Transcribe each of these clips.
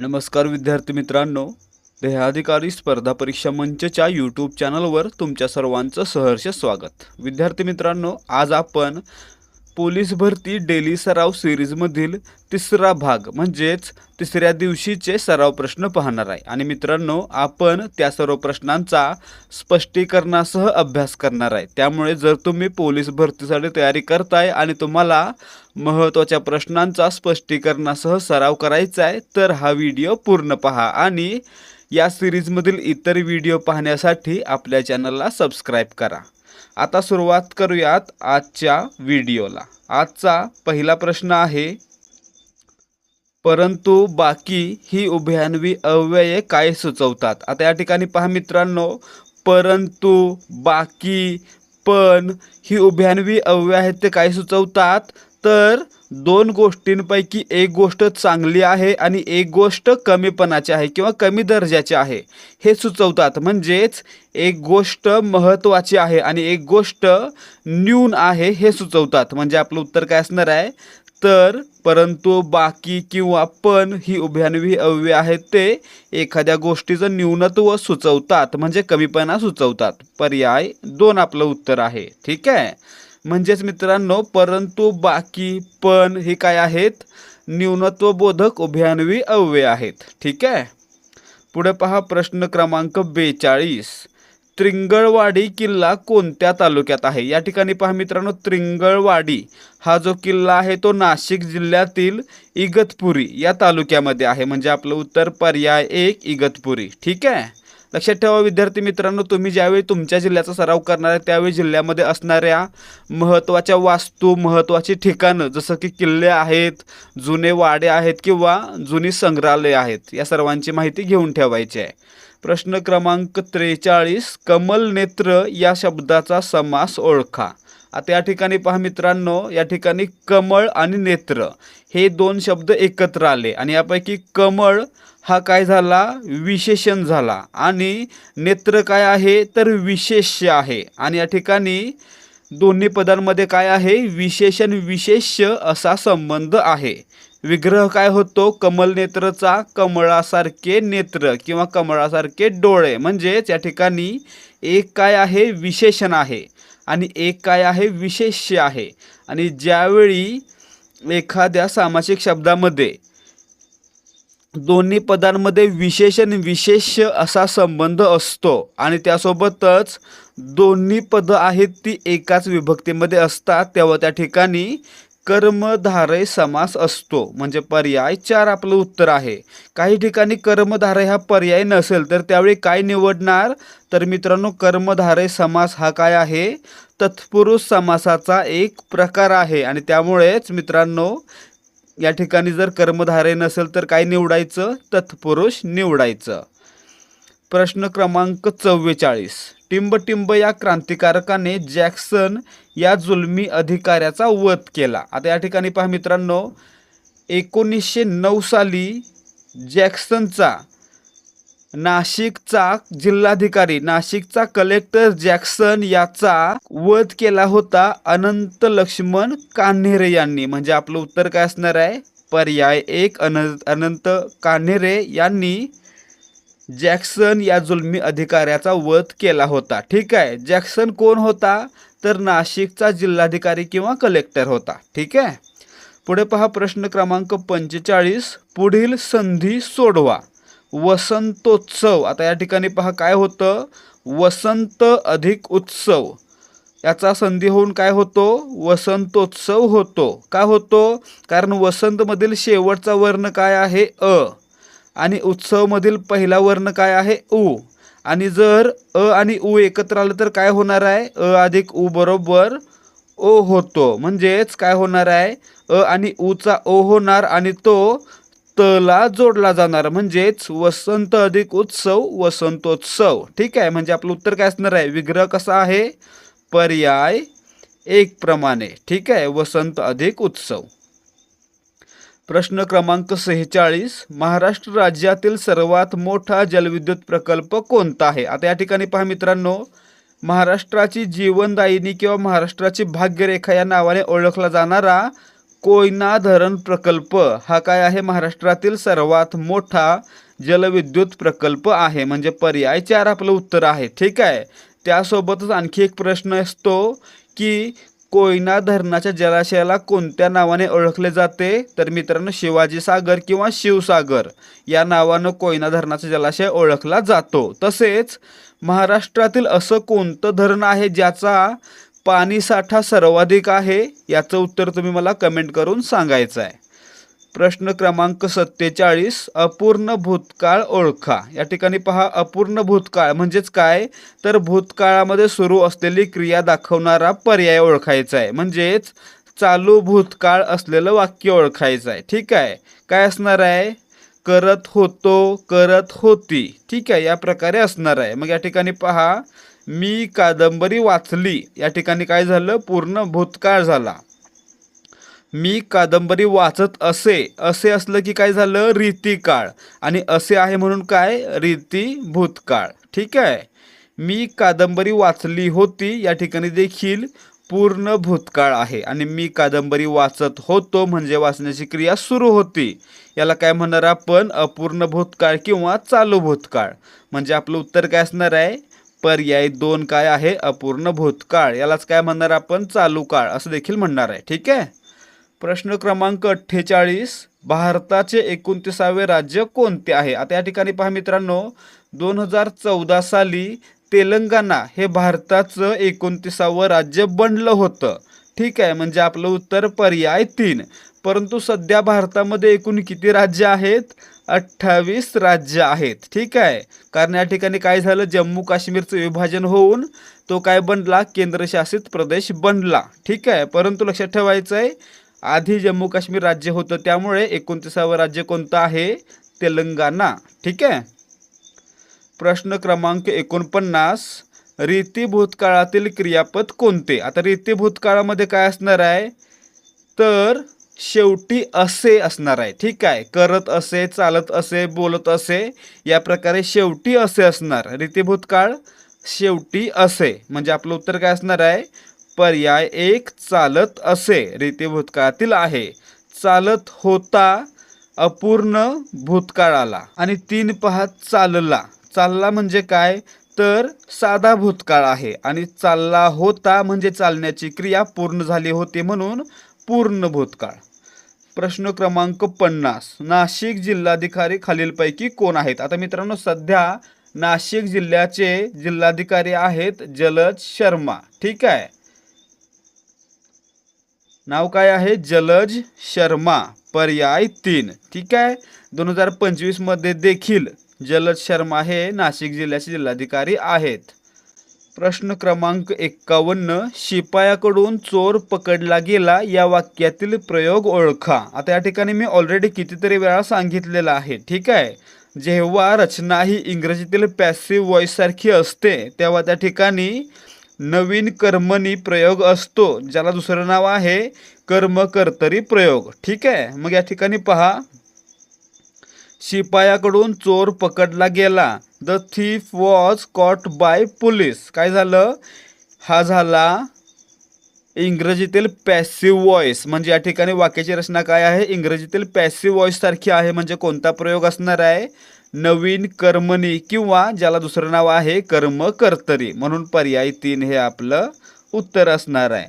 नमस्कार विद्यार्थी मित्रांनो देहाधिकारी स्पर्धा परीक्षा मंचच्या यूट्यूब चॅनलवर तुमच्या सर्वांचं सहर्ष स्वागत. विद्यार्थी मित्रांनो आज आपण पोलीस भरती डेली सराव सिरीजमधील तिसरा भाग म्हणजेच तिसऱ्या दिवशीचे सराव प्रश्न पाहणार आहे. आणि मित्रांनो आपण त्या सर्व प्रश्नांचा स्पष्टीकरणासह अभ्यास करणार आहे. त्यामुळे जर तुम्ही पोलीस भरतीसाठी तयारी करताय आणि तुम्हाला महत्त्वाच्या प्रश्नांचा स्पष्टीकरणासह सराव करायचा आहे तर हा व्हिडिओ पूर्ण पहा. आणि या सिरीजमधील इतर व्हिडिओ पाहण्यासाठी आपल्या चॅनलला सबस्क्राईब करा. आता सुरुवात करूयात आजच्या व्हिडिओला. आजचा पहिला प्रश्न आहे परंतु बाकी ही उभयान्वी अव्यये काय सुचवतात? आता या ठिकाणी पहा मित्रांनो परंतु बाकी पण ही उभ्यान्वी अव्यय आहेत ते काय सुचवतात? तर दोन गोष्टींपैकी एक गोष्ट चांगली आहे आणि एक गोष्ट कमीपणाची आहे किंवा कमी दर्जाची आहे. हे सुचवतात. म्हणजेच एक गोष्ट महत्त्वाची आहे आणि एक गोष्ट न्यून आहे हे सुचवतात. म्हणजे आपलं उत्तर काय असणार आहे? तर परंतु बाकी किंवा पण ही उभ्यानवी अव्यय आहेत ते एखाद्या गोष्टीचं न्यूनत्व सुचवतात. म्हणजे कमीपणा सुचवतात. पर्याय दोन आपलं उत्तर आहे. ठीक आहे? म्हणजेच मित्रांनो परंतु बाकी पण हे काय आहेत? न्यूनत्वबोधक उभयान्वी अव्यय आहेत. ठीक आहे? पुढे पहा प्रश्न क्रमांक बेचाळीस. त्रिंगळवाडी किल्ला कोणत्या तालुक्यात आहे? या ठिकाणी पहा मित्रांनो त्रिंगळवाडी हा जो किल्ला आहे तो नाशिक जिल्ह्यातील इगतपुरी या तालुक्यामध्ये आहे. म्हणजे आपलं उत्तर पर्याय एक इगतपुरी. ठीक आहे? लक्षात ठेवा विद्यार्थी मित्रांनो तुम्ही ज्यावेळी तुमच्या जिल्ह्याचा सराव करणार आहे त्यावेळी जिल्ह्यामध्ये असणाऱ्या महत्त्वाच्या वास्तू महत्त्वाची ठिकाणं जसं की किल्ले आहेत जुने वाडे आहेत किंवा जुनी संग्रहालय आहेत या सर्वांची माहिती घेऊन ठेवायची आहे. प्रश्न क्रमांक त्रेचाळीस कमल नेत्र या शब्दाचा समास ओळखा. आता या ठिकाणी पहा मित्रांनो या ठिकाणी कमळ आणि नेत्र हे दोन शब्द एकत्र आले आणि यापैकी कमळ हा काय झाला? विशेषण झाला. आणि नेत्र काय आहे? तर विशेष आहे. आणि या ठिकाणी दोन्ही पदांमध्ये काय आहे? विशेषण विशेष असा संबंध आहे. विग्रह काय होतो? कमल नेत्रचा कमळासारखे नेत्र किंवा कमळासारखे डोळे. म्हणजेच या ठिकाणी एक काय आहे? विशेषण आहे. आणि एक काय आहे? विशेष्य आहे. आणि ज्यावेळी एखाद्या सामासिक शब्दामध्ये दोन्ही पदांमध्ये विशेषण विशेष असा संबंध असतो. आणि त्यासोबतच दोन्ही पदं आहेत ती एकाच विभक्तीमध्ये असतात. तेव्हा त्या ठिकाणी कर्मधारय समास असतो. म्हणजे पर्याय चार आपलं उत्तर आहे. काही ठिकाणी कर्मधारय हा पर्याय नसेल तर त्यावेळी काय निवडणार? तर मित्रांनो कर्मधारय समास हा काय आहे? तत्पुरुष समासाचा एक प्रकार आहे. आणि त्यामुळेच मित्रांनो या ठिकाणी जर कर्मधारय नसेल तर काय निवडायचं? तत्पुरुष निवडायचं. प्रश्न क्रमांक चव्वेचाळीस. टिंबटिंब या क्रांतिकारकाने जॅक्सन या जुलमी अधिकाऱ्याचा वध केला. आता या ठिकाणी पहा मित्रांनो एकोणीसशे नऊ साली जॅक्सनचा नाशिकचा जिल्हाधिकारी नाशिकचा कलेक्टर जॅक्सन याचा वध केला होता अनंत लक्ष्मण कान्हेरे यांनी. म्हणजे आपलं उत्तर काय असणार आहे? पर्याय एक अनंत अनंत कान्हेरे यांनी जॅक्सन या जुलमी अधिकाऱ्याचा वध केला होता. ठीक आहे? जॅक्सन कोण होता? तर नाशिकचा जिल्हाधिकारी किंवा कलेक्टर होता. ठीक आहे? पुढे पहा प्रश्न क्रमांक पंचेचाळीस. पुढील संधी सोडवा. वसंतोत्सव. आता या ठिकाणी पहा काय होतं? वसंत अधिक उत्सव. याचा संधी होऊन काय होतो? वसंतोत्सव होतो. का होतो? कारण वसंतमधील शेवटचा वर्ण काय आहे? अ. आणि उत्सवमधील पहिला वर्ण काय आहे? उ. आणि जर अ आणि उ एकत्र आलं तर काय होणार आहे? अ अधिक उ बरोबर ओ होतो. म्हणजेच काय होणार आहे? अ आणि उचा ओ होणार आणि तो तला जोडला जाणार म्हणजेच वसंत अधिक उत्सव वसंतोत्सव. ठीक आहे? म्हणजे आपलं उत्तर काय असणार आहे? विग्रह कसा आहे? पर्याय एक प्रमाणे. ठीक आहे? वसंत अधिक उत्सव. प्रश्न क्रमांक सेहेचाळीस. महाराष्ट्र राज्यातील सर्वात मोठा जलविद्युत प्रकल्प कोणता आहे? आता या ठिकाणी पहा मित्रांनो. महाराष्ट्राची जीवनदायिनी किंवा महाराष्ट्राची भाग्यरेखा या नावाने ओळखला जाणारा कोयना धरण प्रकल्प हा काय आहे? महाराष्ट्रातील सर्वात मोठा जलविद्युत प्रकल्प आहे. म्हणजे पर्याय चार आपलं उत्तर आहे. ठीक आहे? त्यासोबतच आणखी एक प्रश्न असतो की कोयना धरणाच्या जलाशयाला कोणत्या नावाने ओळखले जाते? तर मित्रांनो शिवाजी सागर किंवा शिवसागर या नावानं कोयना धरणाचा जलाशय ओळखला जातो. तसेच महाराष्ट्रातील असं कोणतं धरण आहे ज्याचा पाणीसाठा सर्वाधिक आहे याचं उत्तर तुम्ही मला कमेंट करून सांगायचं आहे. प्रश्न क्रमांक सत्तेचाळीस अपूर्ण भूतकाळ ओळखा. या ठिकाणी पहा अपूर्ण भूतकाळ म्हणजेच काय? तर भूतकाळामध्ये सुरू असलेली क्रिया दाखवणारा पर्याय ओळखायचा आहे. म्हणजेच चालू भूतकाळ असलेलं वाक्य ओळखायचं आहे. ठीक आहे? काय असणार आहे? करत होतो करत होती. ठीक आहे? या प्रकारे असणार आहे. मग या ठिकाणी पहा मी कादंबरी वाचली. या ठिकाणी काय झालं? पूर्ण भूतकाळ झाला. मी कादंबरी वाचत असे. असे असलं की काय झालं? रीतिकाळ आणि असे आहे म्हणून काय? रीती भूतकाळ. ठीक आहे? मी कादंबरी वाचली होती. या ठिकाणी देखील पूर्ण भूतकाळ आहे. आणि मी कादंबरी वाचत होतो म्हणजे वाचण्याची क्रिया सुरू होती. याला काय म्हणणार आपण? अपूर्ण भूतकाळ किंवा चालू भूतकाळ. म्हणजे आपलं उत्तर काय असणार आहे? पर्याय दोन काय आहे? अपूर्ण भूतकाळ. यालाच काय म्हणणार आपण? चालू काळ. असं देखील म्हणणार आहे. ठीक आहे? प्रश्न क्रमांक अठ्ठेचाळीस. भारताचे एकोणतीसावे राज्य कोणते आहे? आता या ठिकाणी पहा मित्रांनो. दोन हजार चौदा साली तेलंगणा हे भारताचं एकोणतीसावं राज्य बनलं होतं. ठीक आहे? म्हणजे आपलं उत्तर पर्याय तीन. परंतु सध्या भारतामध्ये एकूण किती राज्य आहेत? अठ्ठावीस राज्य आहेत. ठीक आहे? कारण या ठिकाणी काय झालं? जम्मू काश्मीरचं विभाजन होऊन तो काय बनला? केंद्रशासित प्रदेश बनला. ठीक आहे? परंतु लक्षात ठेवायचं आहे आधी जम्मू काश्मीर राज्य होतं त्यामुळे एकोणतीसावं राज्य कोणतं आहे? तेलंगणा. ठीक आहे? प्रश्न क्रमांक एकोणपन्नास रीती भूतकाळातील क्रियापद कोणते? आता रीती भूतकाळामध्ये काय असणार आहे? तर शेवटी असे असणार आहे. ठीक आहे. करत असे चालत असे बोलत असे या प्रकारे शेवटी असे असणार. रीती भूतकाळ शेवटी असे. म्हणजे आपलं उत्तर काय असणार आहे? पर्याय एक चालत असे. रीती भूतकाळातील आहे. चालत होता अपूर्ण भूतकाळाला. आणि तीन पहात चालला. चालला म्हणजे काय? तर साधा भूतकाळ आहे. आणि चालला होता म्हणजे चालण्याची क्रिया पूर्ण झाली होती म्हणून पूर्ण भूतकाळ. प्रश्न क्रमांक पन्नास. नाशिक जिल्हाधिकारी खालीलपैकी कोण आहेत? आता मित्रांनो सध्या नाशिक जिल्ह्याचे जिल्हाधिकारी आहेत जलज शर्मा. ठीक आहे? नाव काय आहे? जलज शर्मा. पर्याय तीन. ठीक आहे? दोन हजार पंचवीसमध्ये देखील जलज शर्मा हे नाशिक जिल्ह्याचे जिल्हाधिकारी आहेत. प्रश्न क्रमांक एक्कावन्न शिपायाकडून चोर पकडला गेला या वाक्यातील प्रयोग ओळखा. आता या ठिकाणी मी ऑलरेडी कितीतरी वेळा सांगितलेलं आहे ठीक आहे? जेव्हा रचना ही इंग्रजीतील पॅसिव्ह व्हॉईससारखी असते तेव्हा त्या ठिकाणी नवीन कर्मणी प्रयोग असतो ज्याला दुसरं नाव आहे कर्मकर्तरी प्रयोग ठीक आहे? मग या ठिकाणी पहा. शिपायाकडून चोर पकडला गेला. The thief was caught by police काय झालं? हा झाला इंग्रजीतील पॅसिव्ह वॉइस म्हणजे या ठिकाणी वाक्याची रचना काय आहे? इंग्रजीतील पॅसिव्ह वॉइस सारखी आहे. म्हणजे कोणता प्रयोग असणार आहे? नवीन कर्मणी किंवा ज्याला दुसरं नाव आहे कर्म कर्तरी म्हणून पर्याय तीन हे आपलं उत्तर असणार आहे.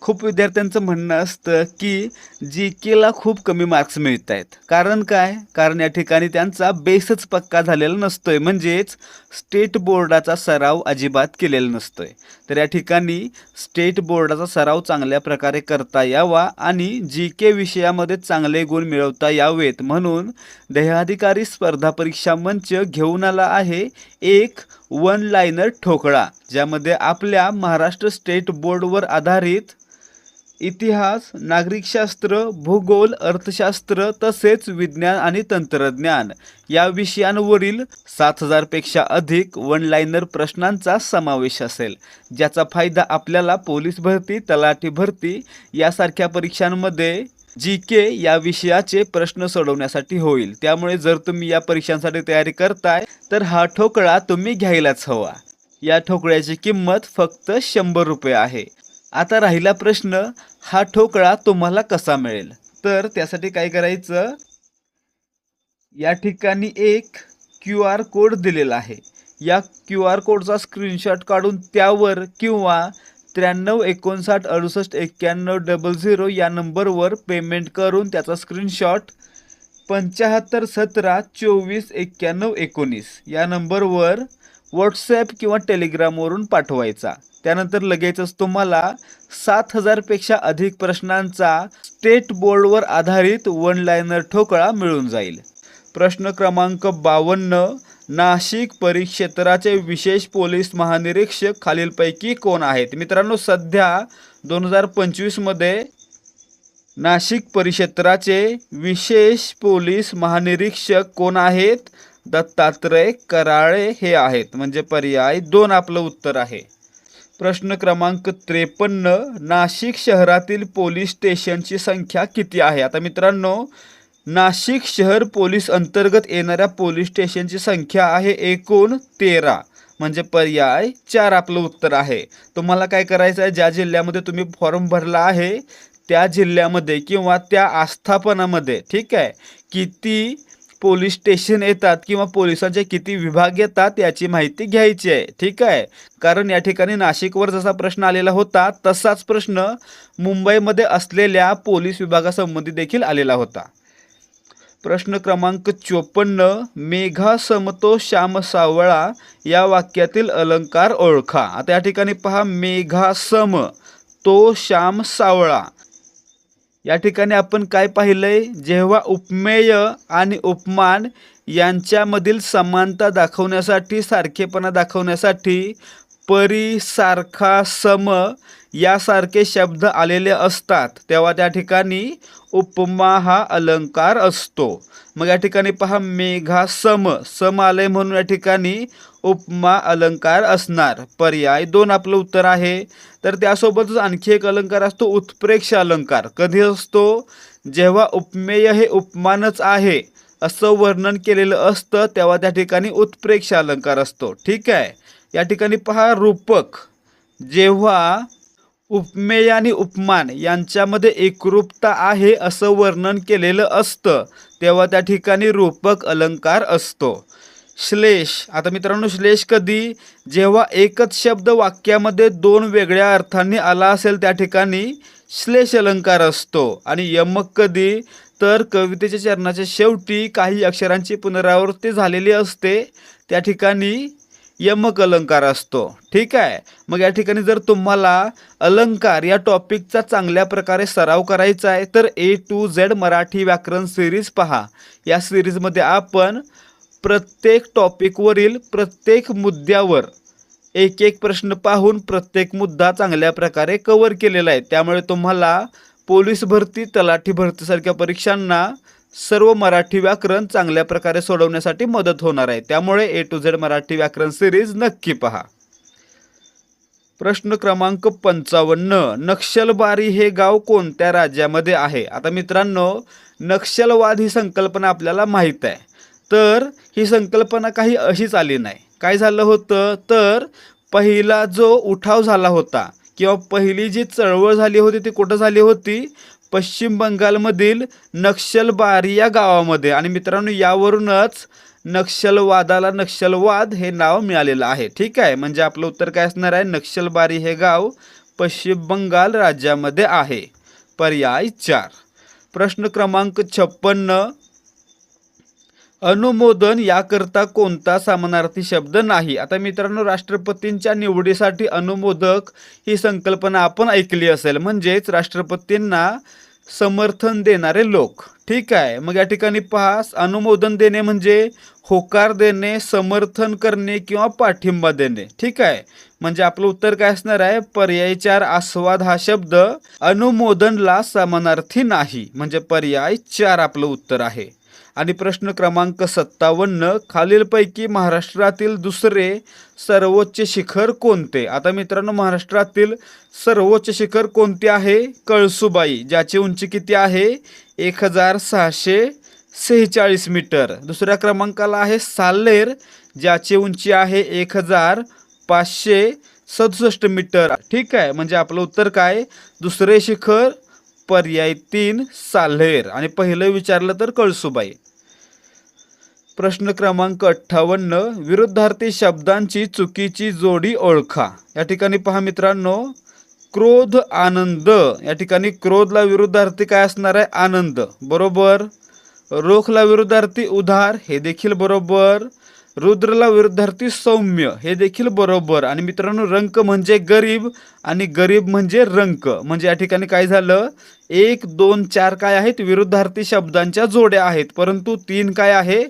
खूप विद्यार्थ्यांचं म्हणणं असतं की जी केला खूप कमी मार्क्स मिळत आहेत कारण काय? कारण या ठिकाणी त्यांचा बेसच पक्का झालेला नसतो आहे म्हणजेच स्टेट बोर्डाचा सराव अजिबात केलेला नसतो आहे तर या ठिकाणी स्टेट बोर्डाचा सराव चांगल्या प्रकारे करता यावा आणि जी के विषयामध्ये चांगले गुण मिळवता यावेत. म्हणून देहाधिकारी स्पर्धा परीक्षा मंच घेऊन आला आहे एक वन लाईनर ठोकळा ज्यामध्ये आपल्या महाराष्ट्र स्टेट बोर्डवर आधारित इतिहास नागरिकशास्त्र भूगोल अर्थशास्त्र तसेच विज्ञान आणि तंत्रज्ञान. या विषयांवरील सात हजारपेक्षा अधिक वन लाईनर प्रश्नांचा समावेश असेल. ज्याचा फायदा आपल्याला पोलीस भरती तलाठी भरती यासारख्या परीक्षांमध्ये जी के या विषयाचे प्रश्न सोडवण्यासाठी होईल. त्यामुळे जर तुम्ही या परीक्षांसाठी तयारी करताय तर हा ठोकळा तुम्ही घ्यायलाच हवा. या ठोकळ्याची किंमत फक्त शंभर रुपये आहे. आता राहिला प्रश्न हा ठोकळा तुम्हाला कसा मिळेल? तर त्यासाठी काय करायचं? या ठिकाणी एक क्यू आर कोड दिलेला आहे. या क्यू आर कोडचा स्क्रीनशॉट काढून त्यावर किंवा त्र्याण्णव एकोणसाठ अडुसष्ट एक्क्याण्णव डबल झिरो या नंबरवर पेमेंट करून त्याचा स्क्रीनशॉट पंच्याहत्तर सतरा चोवीस एक्क्याण्णव एकोणीस या नंबरवर व्हॉट्सॲप किंवा टेलिग्रामवरून पाठवायचा. त्यानंतर लगेचच तुम्हाला सात हजारपेक्षा अधिक प्रश्नांचा स्टेट बोर्डवर आधारित वन लायनर ठोकळा मिळून जाईल. प्रश्न क्रमांक बावन्न नाशिक परिक्षेत्राचे विशेष पोलीस महानिरीक्षक खालीलपैकी कोण आहेत? मित्रांनो सध्या दोन हजार पंचवीसमध्ये नाशिक परिक्षेत्राचे विशेष पोलीस महानिरीक्षक कोण आहेत? दत्तात्रय कराळे हे आहेत. म्हणजे पर्याय दोन आपलं उत्तर आहे. प्रश्न क्रमांक त्रेपन्न नाशिक शहरातील पोलीस स्टेशनची संख्या किती आहे? आता मित्रांनो नाशिक शहर पोलीस अंतर्गत येणाऱ्या पोलीस स्टेशनची संख्या आहे एकूण तेरा. म्हणजे पर्याय चार आपलं उत्तर आहे. तुम्हाला काय करायचं आहे? ज्या जिल्ह्यामध्ये तुम्ही फॉर्म भरला आहे त्या जिल्ह्यामध्ये किंवा त्या आस्थापनामध्ये ठीक आहे किती पोलीस स्टेशन येतात किंवा पोलिसांचे किती विभाग येतात याची माहिती घ्यायची आहे. ठीक आहे? कारण या ठिकाणी नाशिकवर जसा प्रश्न आलेला होता तसाच प्रश्न मुंबईमध्ये असलेल्या पोलीस विभागासंबंधी देखील आलेला होता. प्रश्न क्रमांक चोपन्न मेघा समतो श्याम सावळा या वाक्यातील अलंकार ओळखा. आता या ठिकाणी पहा मेघा सम तो श्याम सावळा. या ठिकाणी आपण काय पाहिलंय? जेव्हा उपमेय आणि उपमान यांच्यामधील समानता दाखवण्यासाठी सारखेपणा दाखवण्यासाठी परी सारखा सम यासारखे शब्द आलेले असतात. तेव्हा त्या ठिकाणी उपमा हा अलंकार असतो. मग या ठिकाणी पहा मेघा सम. सम आलय म्हणून या ठिकाणी उपमा अलंकार असणार. पर्याय दोन आपलं उत्तर आहे. तर त्यासोबतच आणखी एक अलंकार असतो उत्प्रेक्ष अलंकार. कधी असतो? जेव्हा उपमेय हे उपमानच आहे असं वर्णन केलेलं असतं तेव्हा त्या ठिकाणी उत्प्रेक्ष अलंकार असतो. ठीक आहे? या ठिकाणी पहा रूपक जेव्हा उपमेय आणि उपमान यांच्यामध्ये एकरूपता आहे असं वर्णन केलेलं असतं तेव्हा त्या ठिकाणी रूपक अलंकार असतो. श्लेष आता मित्रांनो श्लेष कधी? जेव्हा एकच शब्द वाक्यामध्ये दोन वेगळ्या अर्थांनी आला असेल त्या ठिकाणी श्लेष अलंकार असतो. आणि यमक कधी? तर कवितेच्या चरणाच्या शेवटी काही अक्षरांची पुनरावृत्ती झालेली असते. त्या ठिकाणी यमक अलंकार असतो. ठीक आहे? मग या ठिकाणी जर तुम्हाला अलंकार या टॉपिकचा चांगल्या प्रकारे सराव करायचा आहे तर ए टू झेड मराठी व्याकरण सिरीज पहा. या सिरीजमध्ये आपण प्रत्येक टॉपिकवरील प्रत्येक मुद्द्यावर एक एक प्रश्न पाहून प्रत्येक मुद्दा चांगल्या प्रकारे कवर केलेला आहे. त्यामुळे तुम्हाला पोलीस भरती तलाठी भरतीसारख्या परीक्षांना सर्व मराठी व्याकरण चांगल्या प्रकारे सोडवण्यासाठी मदत होणार आहे. त्यामुळे ए टू झेड मराठी व्याकरण सिरीज नक्की पहा. प्रश्न क्रमांक पंचावन्न नक्षलबारी हे गाव कोणत्या राज्यामध्ये आहे? आता मित्रांनो नक्षलवाद ही संकल्पना आपल्याला माहीत आहे. तर ही संकल्पना काही अशीच आली नाही. काय झालं होतं? तर पहिला जो उठाव झाला होता किंवा पहिली जी चळवळ झाली होती ती कुठं झाली होती? पश्चिम बंगालमधील नक्षलबारी या गावामध्ये. आणि मित्रांनो यावरूनच नक्षलवादाला नक्षलवाद हे नाव मिळालेलं आहे. ठीक आहे? म्हणजे आपलं उत्तर काय असणार आहे? नक्षलबारी हे गाव पश्चिम बंगाल राज्यामध्ये आहे. पर्याय चार. प्रश्न क्रमांक छप्पन्न अनुमोदन याकरता कोणता समानार्थी शब्द नाही. आता मित्रांनो राष्ट्रपतींच्या निवडीसाठी अनुमोदक ही संकल्पना आपण ऐकली असेल. म्हणजेच राष्ट्रपतींना समर्थन देणारे लोक. ठीक आहे. मग या ठिकाणी पहा अनुमोदन देणे म्हणजे होकार देणे समर्थन करणे किंवा पाठिंबा देणे. ठीक आहे. म्हणजे आपलं उत्तर काय असणार आहे? पर्याय चार आस्वाद हा शब्द अनुमोदनला समानार्थी नाही. म्हणजे पर्याय चार आपलं उत्तर आहे. आणि प्रश्न क्रमांक सत्तावन्न खालीलपैकी महाराष्ट्रातील दुसरे सर्वोच्च शिखर कोणते? आता मित्रांनो महाराष्ट्रातील सर्वोच्च शिखर कोणते आहे? कळसुबाई ज्याची उंची किती आहे? एक हजार सहाशे सेहेचाळीस मीटर. दुसऱ्या क्रमांकाला आहे साल्लेर ज्याची उंची आहे एक हजार पाचशे सदुसष्ट मीटर. ठीक आहे म्हणजे आपलं उत्तर काय? दुसरे शिखर पर्याय तीन साल्हेर आणि पहिलं विचारलं तर कळसुबाई. प्रश्न क्रमांक अठ्ठावन्न विरुद्धार्थी शब्दांची चुकीची जोडी ओळखा. या ठिकाणी पहा मित्रांनो क्रोध आनंद. या ठिकाणी क्रोधला विरुद्धार्थी काय असणार आहे? आनंद. बरोबर? रोखला विरुद्धार्थी उधार हे देखील बरोबर. रुद्रला विरुद्धार्थी सौम्य हे देखील बरोबर. आणि मित्रांनो रंक म्हणजे गरीब आणि गरीब म्हणजे रंक. म्हणजे या ठिकाणी काय झालं? एक दोन चार काय आहेत? विरुद्धार्थी शब्दांच्या जोड्या आहेत. परंतु तीन काय आहे?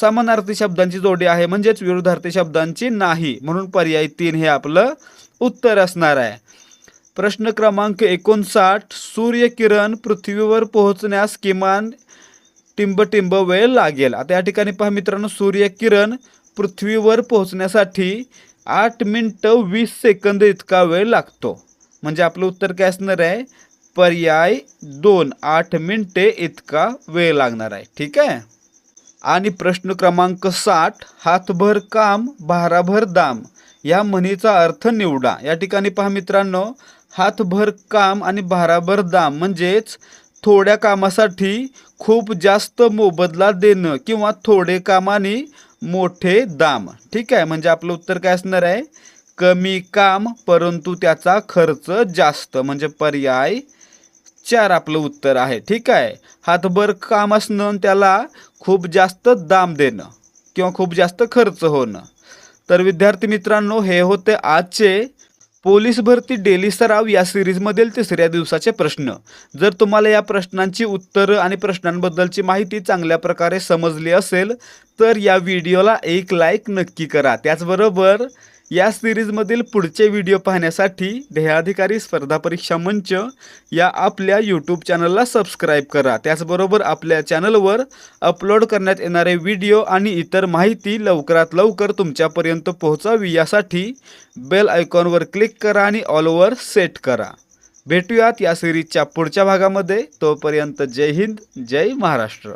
समानार्थी शब्दांची जोडी आहे. म्हणजेच विरुद्धार्थी शब्दांची नाही. म्हणून पर्याय तीन हे आपलं उत्तर असणार आहे. प्रश्न क्रमांक एकोणसाठ सूर्यकिरण पृथ्वीवर पोहोचण्यास किमान टिंबटिंब वेळ लागेल. आता या ठिकाणी पहा मित्रांनो सूर्यकिरण पृथ्वीवर पोहोचण्यासाठी आठ मिनटं वीस सेकंद इतका वेळ लागतो. म्हणजे आपलं उत्तर काय असणार आहे? पर्याय दोन आठ मिनटे इतका वेळ लागणार आहे. ठीक आहे? आणि प्रश्न क्रमांक साठ हातभर काम भाराभर दाम या म्हणीचा अर्थ निवडा. या ठिकाणी पहा मित्रांनो हातभर काम आणि भाराभर दाम म्हणजेच थोड्या कामासाठी खूप जास्त मोबदला देणं किंवा थोडे कामाने मोठे दाम. ठीक आहे? म्हणजे आपलं उत्तर काय असणार आहे? कमी काम परंतु त्याचा खर्च जास्त. म्हणजे पर्याय चार आपलं उत्तर आहे. ठीक आहे? हातभर काम असणं आणि त्याला खूप जास्त दाम देणं किंवा खूप जास्त खर्च होणं. तर विद्यार्थी मित्रांनो हे होते आजचे पोलीस भरती डेली सराव या सिरीजमधील तिसऱ्या दिवसाचे प्रश्न. जर तुम्हाला या प्रश्नांची उत्तरं आणि प्रश्नांबद्दलची माहिती चांगल्या प्रकारे समजली असेल तर या व्हिडिओला एक लाईक नक्की करा. त्याचबरोबर या सिरीजमधील पुढचे व्हिडिओ पाहण्यासाठी ध्येयाधिकारी स्पर्धा परीक्षा मंच या आपल्या यूट्यूब चॅनलला सबस्क्राईब करा. त्याचबरोबर आपल्या चॅनलवर अपलोड करण्यात येणारे व्हिडिओ आणि इतर माहिती लवकरात लवकर तुमच्यापर्यंत पोहोचावी यासाठी बेल आयकॉनवर क्लिक करा आणि ऑलवर सेट करा. भेटूयात या सिरीजच्या पुढच्या भागामध्ये. तोपर्यंत जय हिंद जय महाराष्ट्र.